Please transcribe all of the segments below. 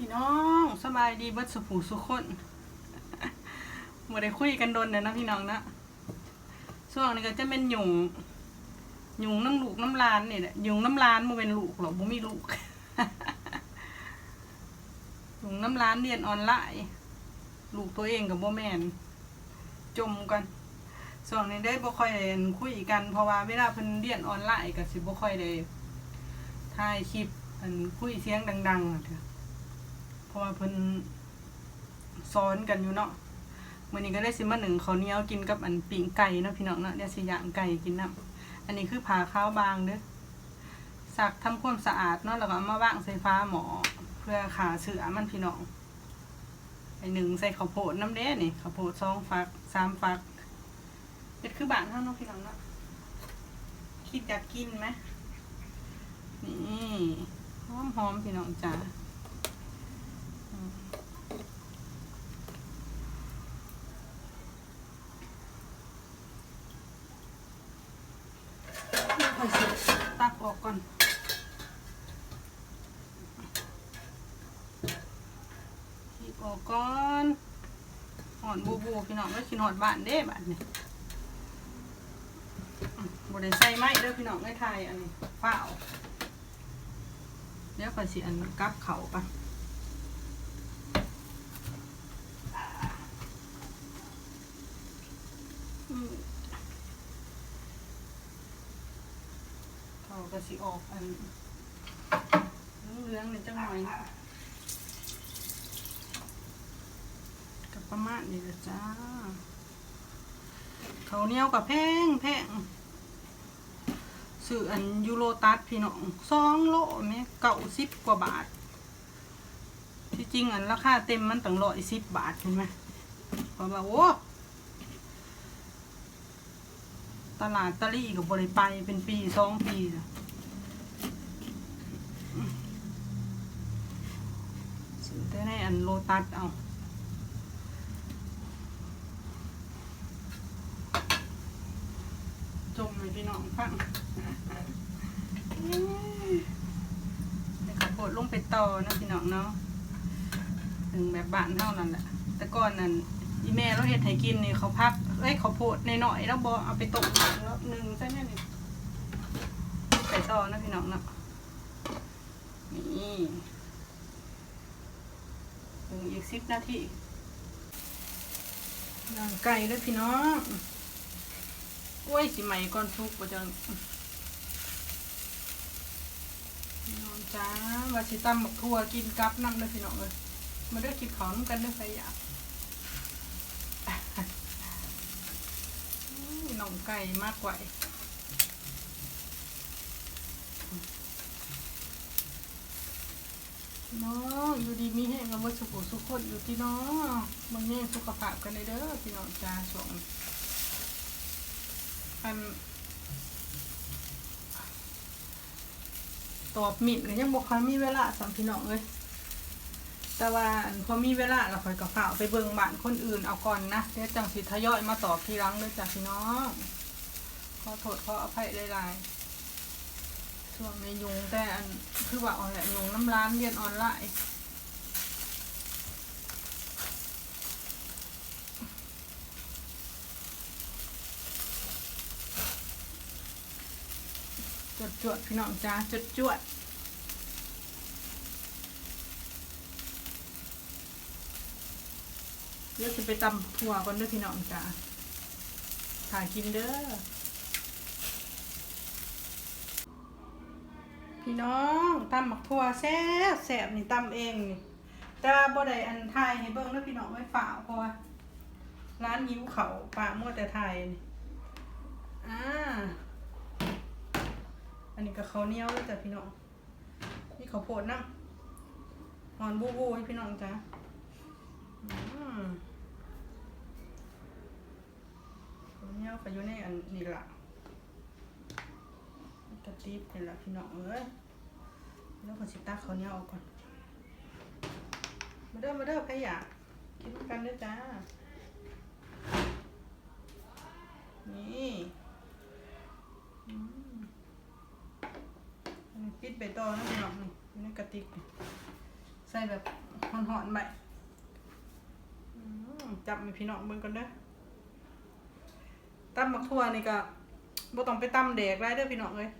พี่น้องสบายดีเบิดสุผูสุคนบ่ได้คุยกันโดนเด้อนะพี่น้องนะช่วงนี้ก็จะเป็นหยุ่งหยุ่งน้ำลูกน้ำลานนี่แหละหยุ่งน้ำลานบ่เป็นลูกหรอกบ่มีลูกหยุ่งน้ำลานเรียนออนไลน์ลูกตัวเองกับบ่แมนจมกันช่วงนี้ได้บ่ค่อยคุยกันเพราะว่าเวลาเพิ่นเรียนออนไลน์ก็สิบ่ค่อยได้ถ่ายคลิปอันคุยเสียงดังๆอะเถอะ ราะว่าเพิ่นซ้อนกันอยู่เนาะมื้อนี้ก็ได้สิมาหนึ่งข้าวเหนียวกินกับอันปิ้งไก่เนาะพี่น้องเนาะเดี๋ยวสิย่างไก่กินนํอันนี้คือผ่าข้าวบางเด้อสักทำความสะอาดเนาะแล้วก็เอามาวางใส่ฟ้าหมอเพื่อขาเสือมันพี่น้องไอหนึ่งใส่ข้าวโพดน้ำเด้นี่ข้าวโพดสองฟักสามฟักเฮ็ดคือบานเฮาเนาะพี่น้องเนาะคิดอยากกินไหมนี่หอมๆพี่น้องจ้า ค่อยสิตัก ออกก่อนขีบออกก่อนหอนบูบูพี่น้องก็ขินหอนบานเด้บานนี่อืมบได้ใส่ไม้เด้อพี่น้องไม่ทายอันนี้เปล่าเดี๋ยวขอยสิอันกับเขาไปอืม เขา ก็สิออกอันเหลืองๆนี่จังหน่อยกับประมาณนี้ละจ้าเขาเนียวกับแพงแพงซื้ออันยูโรตัสพี่น้องสองโลแม่เก่าสิบกว่าบาท ที่จริงอันราคาเต็มมันตั้งร้อยสิบบาทเห็นไหมเพราะว่าโอ้ตลาดตะลี่กับบริไปเป็นปีสองปีแล้ ซื้อในอันโลตัสเอาจมเลยพี่น้องฟังเดี๋ยวข้าวโพดลงไปต่อนะพี่น้องเนาะ ถึงแบบบ้านเท่านั้นแหละ แต่ก่อนนั้นอีแม่เราเห็ดให้กินนี่เขาพัก เอ้ยเขาโพดในหน่อยแล้วบอเอาไปต้มแล้วหนึ่งใช่ไหมนี่ใส่ต่อนะพี่น้องเนาะนี่ ถึงอีกสิบนาทีย่างไก่แล้วพี่น้องกล้วยสิใหม่ก่อนทุกประจังพี่น้องจ้าว่าสิตำบักทั่วกินกับน้ำเลยพี่น้องเลยมาเด้อกินของกันด้อใครอยากหน่องไก่มากกว่าน้องอยู่ดีมีแห สุขุสุขคนอยู่ที่น้องบางแง่สุขภาพกันเลยเด้อพี่น้องจ้าสองอันตอบมิดก็ยังบอกเขามีเวลาสามพี่น้องเลยแต่ว่าพอมีเวลาเราคอยกับฝ่าไปเบิ่งบ้านคนอื่นเอาก่อนนะเดี๋ยวจังสิทยอยมาตอบทีหลังเลยจ้ะพี่น้องขอโทษขออภัยหลายๆช่วงในยุงแต่อันคือว่าเอาแหละยุงน้ำร้านเรียนออนไลน์ จดจวดๆพี่น้องจ้าจดจวดเดี๋ยวจะไปตำถั่วก่อนเด้วยพี่น้องจ้าถ่ายกินเด้อ พี่น้องตำหมักทั่วแซ่บแซ่บนี่ตำเองนี่แต่ว่าบ่ได้อันทายให้เบิ่งแล้วพี่น้องไว้ฝาเพราะว่าร้านยิ้วเขาปามั่วแต่ทายนี่อ่า อันนี้ก็ข้าวเหนียวแล้วจ้ะพี่น้องนี่ข้าวโพดน้ำหอนบูบูให้พี่น้องจ้ะอืมข้าวเหนียวก็อยู่ในอันนี้ละกระติบเป็นละพี่น้องเอ้ยแล้วก็สิตักเขาวเหนี้ยวออกก่อนมาเด้อมาเด้อใครอยากกินกันด้อจ้า นี่อืมอันนี้ปิด ใบตองนะพี่น้องนี่อยู่ในกระติกนี่ใส่แบบหอนๆไปอืมจับมีพี่น้องเบิ่งก่อนเด้อตำบักทั่วนี่ก็บ่ต้องไปตำแดกได้เด้อพี่น้องเอ้ย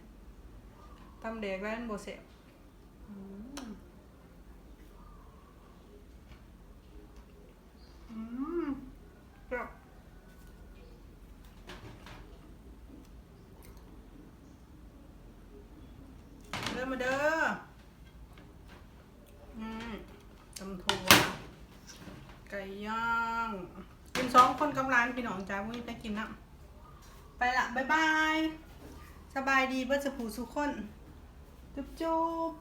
ตำแดกได้มันบ่แซ่บอืมอืมครับ เริ่มมาเด้ออืมตำถั่วไก่ย่างกินสองคนกำลังพี่น้องจ้าวันนี้ไปกินนะไปละบ๊ายบาย สบายดีเบิร์ดสผูสุขคน จุ๊บจุ๊บ